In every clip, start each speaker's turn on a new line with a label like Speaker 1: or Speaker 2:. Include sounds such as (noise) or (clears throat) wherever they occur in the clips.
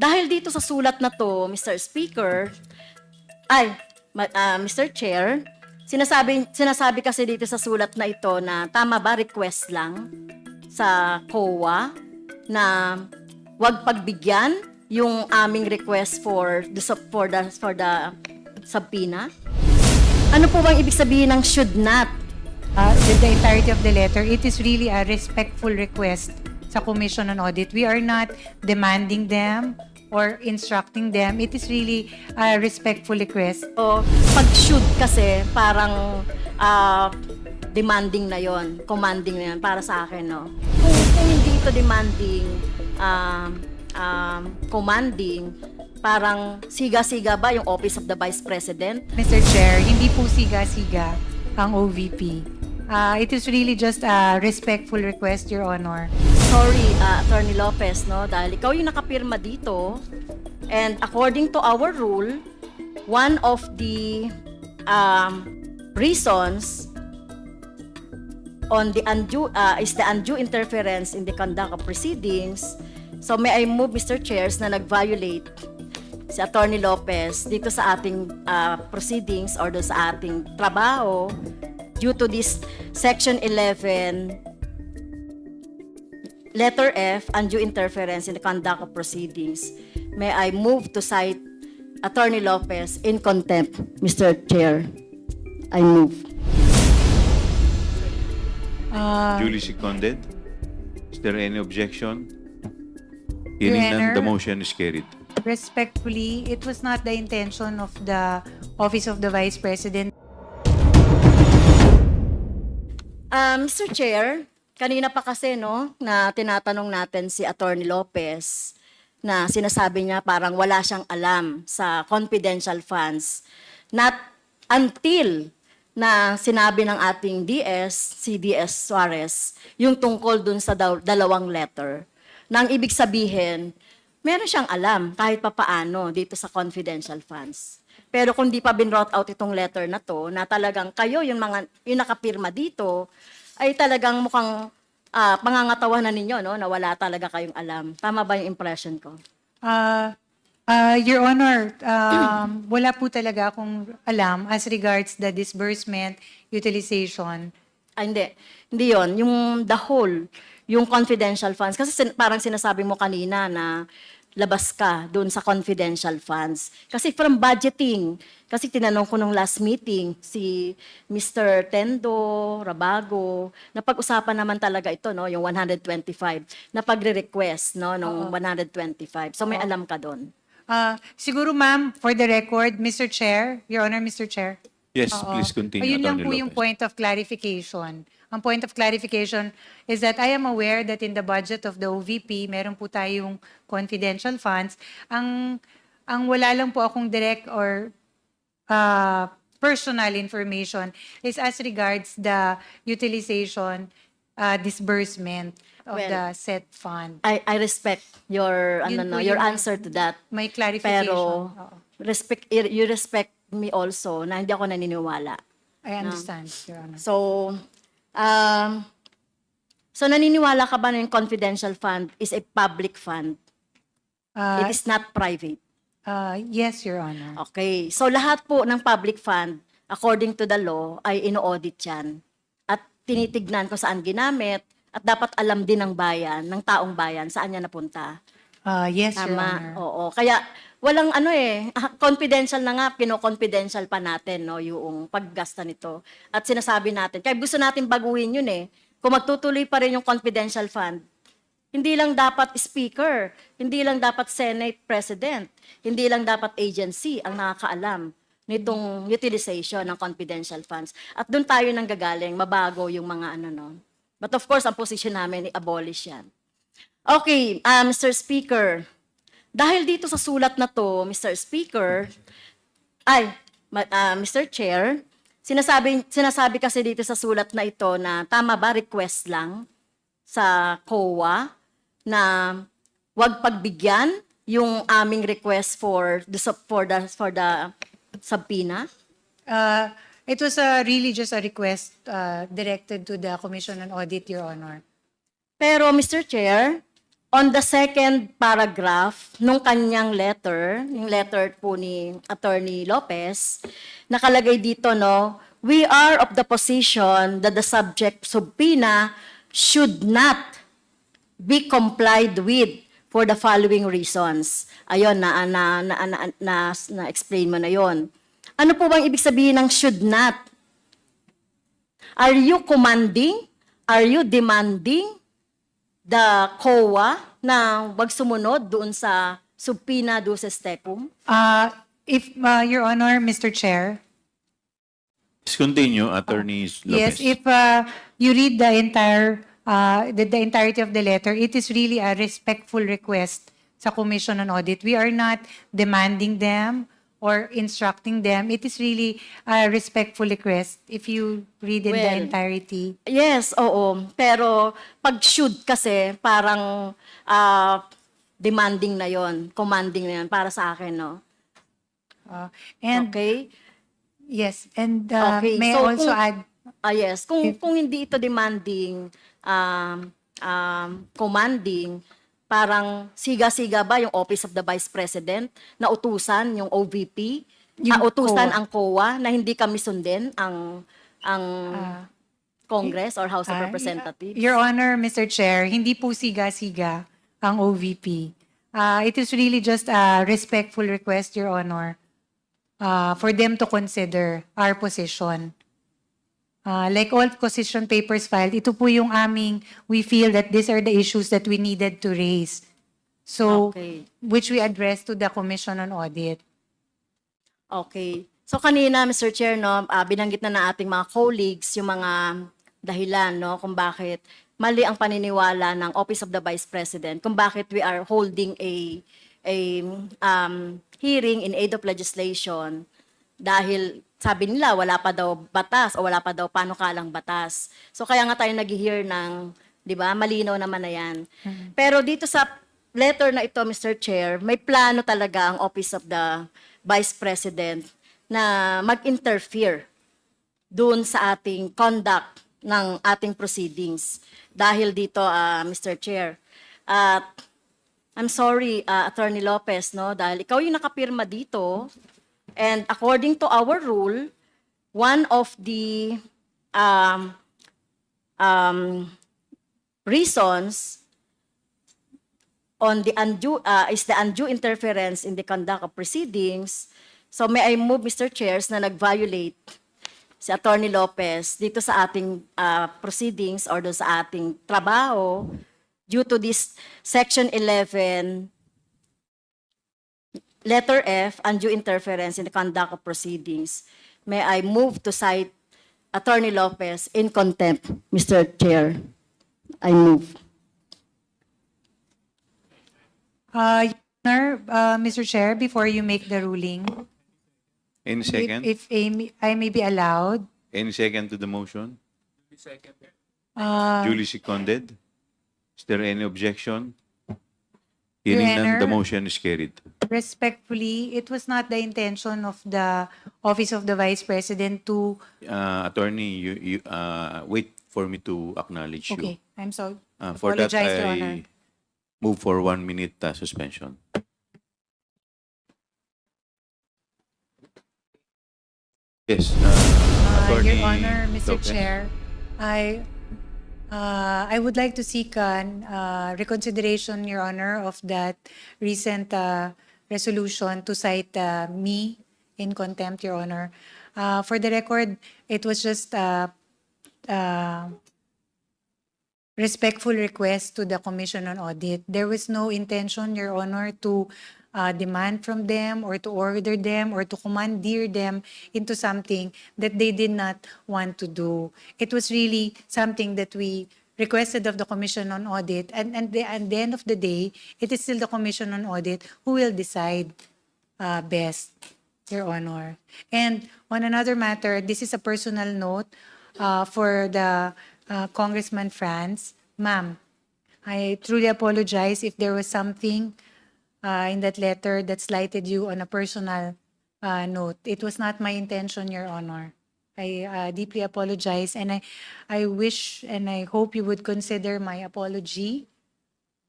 Speaker 1: Dahil dito sa sulat na to, Mr. Speaker, ay, ma- ah, Mr. Chair, sinasabi, sinasabi kasi dito sa sulat na ito na tama ba request lang sa COA na wag pagbigyan yung aming request for the for the for the subpoena? Ano po bang ibig sabihin ng should not?
Speaker 2: Uh, with the entirety of the letter, it is really a respectful request sa Commission on Audit. We are not demanding them or instructing them. It is really a respectful request.
Speaker 1: O pag should kasi parang ah, demanding na yon, commanding na yon para sa akin, no. Kung, kung hindi ito demanding, um, um, commanding, parang siga-siga ba yung Office of the Vice President?
Speaker 2: Mr. Chair, hindi po siga-siga ang OVP. Uh, it is really just a respectful request, Your Honor.
Speaker 1: Sorry, ah, Attorney Lopez, no, dahil ikaw yung nakapirma dito, and according to our rule, one of the um, reasons on the undue uh, is the undue interference in the conduct of proceedings. So may I move, Mr. Chairs, na nag-violate si Attorney Lopez dito sa ating uh, proceedings or doon sa ating trabaho due to this Section 11 Letter F, undue interference in the conduct of proceedings. May I move to cite Attorney Lopez in contempt, Mr. Chair. I move.
Speaker 2: Uh,
Speaker 3: Duly seconded. Is there any objection?
Speaker 2: Your
Speaker 3: Hearing none, the motion is carried.
Speaker 2: respectfully, it was not the intention of the Office of the Vice President
Speaker 1: Uh, Mr. Chair, kanina pa kasi no, na tinatanong natin si Attorney Lopez na sinasabi niya parang wala siyang alam sa confidential funds. Not until na sinabi ng ating DS, si DS Suarez, yung tungkol dun sa dalawang letter. Na ang ibig sabihin, meron siyang alam kahit papaano dito sa confidential funds. Pero kung di pa binrot out itong letter na to, na talagang kayo, yung mga yung nakapirma dito, ay talagang mukhang ah, pangangatawa na ninyo, no, na wala talaga kayong alam. Tama ba yung impression ko?
Speaker 2: Uh, uh, Your Honor, um, (clears throat) wala po talaga akong alam as regards the disbursement, utilization.
Speaker 1: Ah, hindi. Hindi yon Yung the whole, yung confidential funds. Kasi sin- parang sinasabi mo kanina na labas ka doon sa confidential funds. Kasi from budgeting, kasi tinanong ko nung last meeting, si Mr. Tendo, Rabago, napag-usapan naman talaga ito, no, yung 125, na pagre-request, no, nung 125. So may alam ka doon.
Speaker 2: Uh, siguro ma'am, for the record, Mr. Chair, Your Honor, Mr. Chair.
Speaker 3: Yes,
Speaker 2: Oo.
Speaker 3: please continue,
Speaker 2: Ayun lang
Speaker 3: Attorney
Speaker 2: po yung
Speaker 3: Lopez.
Speaker 2: point of clarification. Ang point of clarification is that I am aware that in the budget of the OVP, meron po tayong confidential funds. Ang ang wala lang po akong direct or uh, personal information is as regards the utilization uh, disbursement of
Speaker 1: Well,
Speaker 2: the set fund.
Speaker 1: I, I respect your, ano,
Speaker 2: Yun
Speaker 1: no,
Speaker 2: po
Speaker 1: your answer to that.
Speaker 2: May clarification.
Speaker 1: Pero
Speaker 2: Oo.
Speaker 1: respect you respect me also na hindi ako naniniwala.
Speaker 2: I understand, Your Honor.
Speaker 1: So um so naniniwala ka ba na yung confidential fund is a public fund?
Speaker 2: Uh,
Speaker 1: It is not private.
Speaker 2: uh, yes, Your Honor.
Speaker 1: Okay. So lahat po ng public fund according to the law ay ino-audit 'yan. At tinitignan kung saan ginamit at dapat alam din ng bayan, ng taong bayan saan niya napunta.
Speaker 2: Uh, yes, Your
Speaker 1: Tama.
Speaker 2: Honor.
Speaker 1: Oo. Kaya walang ano eh, ah, confidential na nga, kino-confidential pa natin no, yung paggasta nito. At sinasabi natin, kaya gusto natin baguhin yun eh. Kung magtutuloy pa rin yung confidential fund, hindi lang dapat speaker, hindi lang dapat Senate President, hindi lang dapat agency ang nakakaalam nitong utilization ng confidential funds. At doon tayo nang gagaling, mabago yung mga ano no. But of course, ang position namin, i-abolish yan. Okay, uh, Mr. Speaker. Dahil dito sa sulat na to, Mr. Speaker, ay, uh, Mr. Chair, sinasabi, sinasabi kasi dito sa sulat na ito na tama ba request lang sa COA na wag pagbigyan yung aming request for the for the for the subpoena?
Speaker 2: Uh, it was uh, really just a request uh, directed to the Commission on Audit, Your Honor.
Speaker 1: Pero Mr. Chair, on the second paragraph nung kanyang letter, yung letter po ni Attorney Lopez, nakalagay dito, no, we are of the position that the subject subpoena should not be complied with for the following reasons. Ayun, na, na, na, na, na, na, explain mo na yon. Ano po bang ibig sabihin ng should not? Are you commanding? Are you demanding the COA na wag sumunod doon sa subpoena do sa stepum?
Speaker 2: Uh, if, uh, Your Honor, Mr. Chair,
Speaker 3: Please continue, Attorney Lopez.
Speaker 2: Yes, if uh, you read the entire, uh, the, the entirety of the letter, it is really a respectful request sa Commission on Audit. We are not demanding them or instructing them. It is really a respectful request if you read in the
Speaker 1: Well,
Speaker 2: entirety.
Speaker 1: Yes, oo. Pero pag should kasi parang ah, demanding na yon, commanding na yon para sa akin, no?
Speaker 2: Uh, and
Speaker 1: okay?
Speaker 2: yes, and uh,
Speaker 1: Okay,
Speaker 2: may I
Speaker 1: so
Speaker 2: also
Speaker 1: kung-
Speaker 2: add,
Speaker 1: Ah, yes. Kung, kung hindi ito demanding, um, um, commanding, parang siga-siga ba yung Office of the Vice President na utusan yung OVP,
Speaker 2: Yung
Speaker 1: ah, utusan
Speaker 2: COA.
Speaker 1: ang COA na hindi kami sundin ang ang
Speaker 2: Ah.
Speaker 1: Congress or House of
Speaker 2: Ah,
Speaker 1: Representatives?
Speaker 2: Your Honor, Mr. Chair, hindi po siga-siga ang OVP. Uh, it is really just a respectful request, Your Honor, uh, for them to consider our position. Uh, like all position papers filed, ito po yung aming, we feel that these are the issues that we needed to raise. So,
Speaker 1: Okay.
Speaker 2: which we addressed to the Commission on Audit.
Speaker 1: Okay. So kanina, Mr. Chair, no, ah, binanggit na ng ating mga colleagues yung mga dahilan no, kung bakit mali ang paniniwala ng Office of the Vice President, kung bakit we are holding a a um, hearing in aid of legislation dahil sabi nila wala pa daw batas o wala pa daw panukalang batas. So kaya nga tayo nag-hear ng, 'di ba? Malinaw naman na 'yan. Pero dito sa letter na ito, Mr. Chair, may plano talaga ang Office of the Vice President na mag-interfere doon sa ating conduct ng ating proceedings. Dahil dito, ah, Mr. Chair, at I'm sorry, uh, Attorney Lopez, no, dahil ikaw yung nakapirma dito, and according to our rule, one of the um, um, reasons on the undue, uh, is the undue interference in the conduct of proceedings. So may I move, Mr. Chairs, na nag-violate si Attorney Lopez dito sa ating uh, proceedings or doon sa ating trabaho due to this Section 11, letter F, undue interference in the conduct of proceedings. May I move to cite Attorney Lopez in contempt, Mr. Chair? I move.
Speaker 2: Uh, Your Honor, uh, Mr. Chair, before you make the ruling,
Speaker 3: Any
Speaker 2: if,
Speaker 3: second?
Speaker 2: if I may- I may be allowed,
Speaker 3: Any second to the motion?
Speaker 2: uh,
Speaker 3: Duly seconded? Is there any objection? Hearing none, the
Speaker 2: Honor.
Speaker 3: motion is carried.
Speaker 2: Respectfully, it was not the intention of the Office of the Vice President to,
Speaker 3: Uh, Attorney, you, you, uh, wait for me to acknowledge you.
Speaker 2: okay, I'm sorry.
Speaker 3: Uh, For that,
Speaker 2: Apologize, Your Honor.
Speaker 3: I move for one minute uh, suspension. Yes. uh,
Speaker 2: Uh,
Speaker 3: Attorney
Speaker 2: Your Honor, Mr.
Speaker 3: Lopez.
Speaker 2: Chair, I, uh, I would like to seek an uh, reconsideration, Your Honor, of that recent uh, resolution to cite uh, me in contempt, Your Honor. Uh, For the record, it was just a respectful request to the Commission on Audit. There was no intention, Your Honor, to uh, demand from them or to order them or to commandeer them into something that they did not want to do. It was really something that we requested of the Commission on Audit. And, and the, at the end of the day, it is still the Commission on Audit who will decide uh, best, Your Honor. And on another matter, this is a personal note uh, for the uh, Congressman Franz. Ma'am, I truly apologize if there was something uh, in that letter that slighted you on a personal uh, note. It was not my intention, Your Honor. I uh, deeply apologize, and I, I wish and I hope you would consider my apology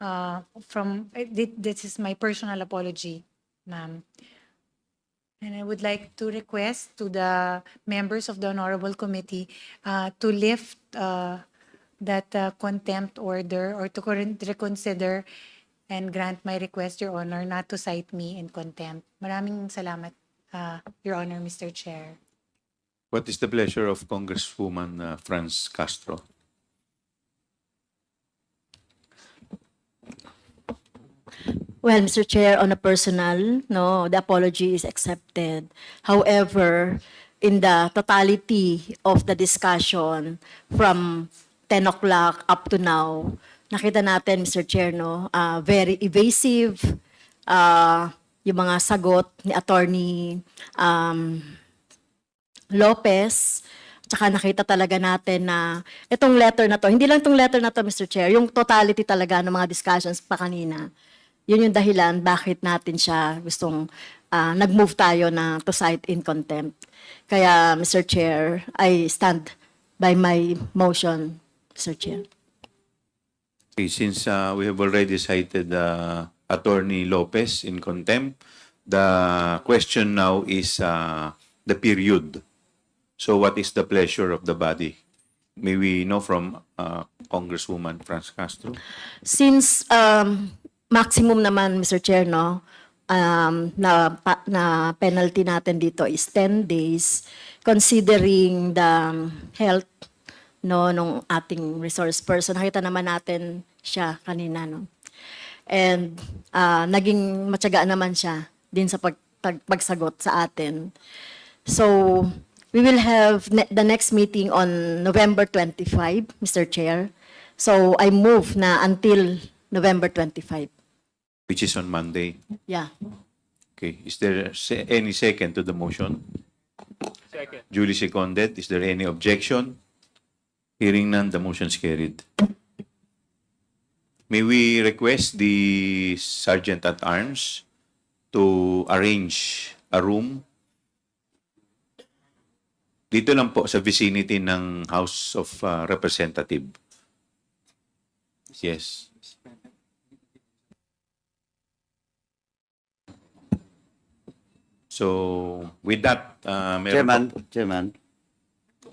Speaker 2: uh, from, thi- this is my personal apology, ma'am. And I would like to request to the members of the Honorable Committee uh, to lift uh, that uh, contempt order or to reconsider and grant my request, Your Honor, not to cite me in contempt. Maraming salamat, uh, Your Honor, Mr. Chair.
Speaker 3: What is the pleasure of Congresswoman uh, Franz Castro?
Speaker 1: Well, Mr. Chair, on a personal, no, the apology is accepted. However, in the totality of the discussion from 10 o'clock up to now, nakita natin, Mr. Chair, no, ah, very evasive, ah, yung mga sagot ni Attorney um, Lopez, tsaka nakita talaga natin na itong letter na to, hindi lang itong letter na to, Mr. Chair, yung totality talaga ng mga discussions pa kanina, yun yung dahilan bakit natin siya gustong ah, nag-move tayo na to cite in contempt. Kaya, Mr. Chair, I stand by my motion, Mr. Chair.
Speaker 3: Okay, since uh, we have already cited uh, Attorney Lopez in contempt, the question now is uh, the period. So what is the pleasure of the body? May we know from uh, Congresswoman Franz Castro?
Speaker 1: Since um, maximum naman, Mr. Chair, no, um, na, pa, na penalty natin dito is 10 days, considering the um, health no nung ating resource person. Nakita naman natin siya kanina, no. And ah, naging matyagaan naman siya din sa pag, pag- pagsagot sa atin. So, we will have ne- the next meeting on November 25, Mr. Chair. So, I move na until November 25.
Speaker 3: Which is on Monday.
Speaker 1: Yeah.
Speaker 3: Okay, is there se- any second to the motion? Second. Duly seconded. Is there any objection? Hearing none, the motion is carried. May we request the Sergeant at Arms to arrange a room dito lang po sa vicinity ng House of uh, Representative. Yes. So, with that, uh, meron
Speaker 4: Chairman,
Speaker 3: po-
Speaker 4: Chairman.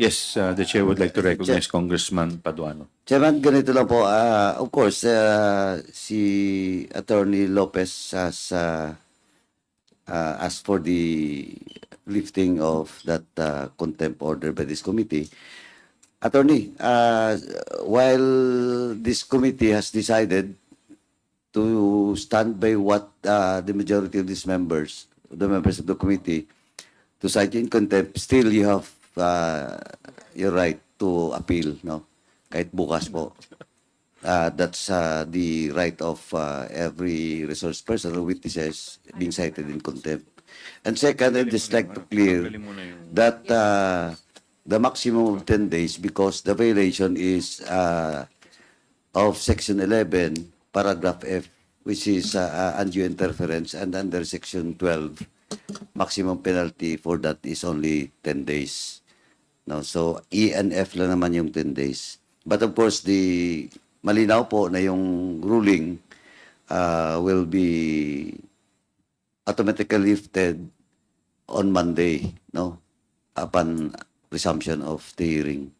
Speaker 3: Yes, uh, the chair would like to recognize Congressman Paduano.
Speaker 4: Chairman, ganito lang po. ah, of course, ah, si Attorney Lopez has ah, ah, asked for the lifting of that ah, contempt order by this committee. Attorney, ah, while this committee has decided to stand by what ah, the majority of these members, the members of the committee, to cite in contempt, still you have uh, your right to appeal, no? Kahit bukas po. Uh, that's uh, the right of uh, every resource person or witnesses being cited in contempt. And second, I'd just like to clear that uh, the maximum of 10 days because the violation is uh, of Section 11, Paragraph F, which is uh, uh, undue interference, and under Section 12, maximum penalty for that is only 10 days. No, so E and F lang naman yung 10 days. But of course, the malinaw po na yung ruling uh, will be automatically lifted on Monday, no? Upon resumption of the hearing.